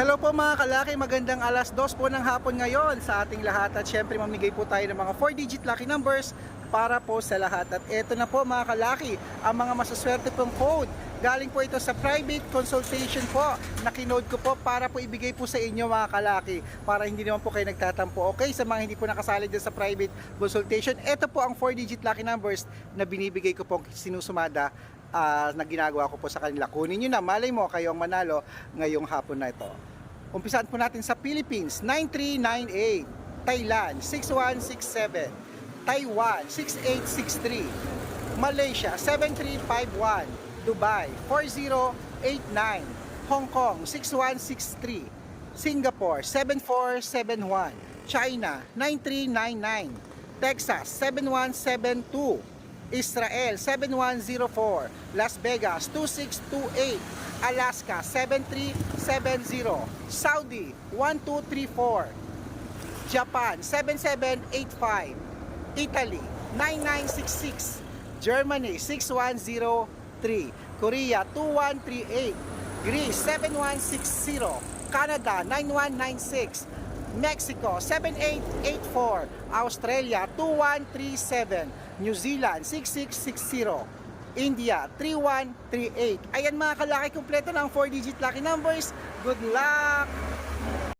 Hello po mga kalaki, magandang alas dos po ng hapon ngayon sa ating lahat at syempre mamigay po tayo ng mga 4-digit lucky numbers para po sa lahat. At eto na po mga kalaki, ang mga masaswerte pong code. Galing po ito sa private consultation po na kinode ko po para po ibigay po sa inyo mga kalaki para hindi naman po kayo nagtatampo. Okay, sa mga hindi po nakasali dyan sa private consultation, ito po ang 4-digit lucky numbers na binibigay ko po sinusumada ah, na ginagawa ko po sa kanila. Kunin nyo na, malay mo kayo ang manalo ngayong hapon na ito. Umpisaan po natin sa Philippines, 9398, Thailand, 6167, Taiwan, 6863, Malaysia, 7351, Dubai, 4089, Hong Kong, 6163, Singapore, 7471, China, 9399, Texas, 7172, Israel 7104, Las Vegas 2628, Alaska 7370, Saudi 1234, Japan 7785, Italy 9966, Germany 6103, Korea 2138, Greece 7160, Canada 9196, Mexico 7884, Australia 2137, New Zealand 6660, India 3138. Ayan mga kalaki, kumpleto ng 4-digit lucky numbers. Good luck!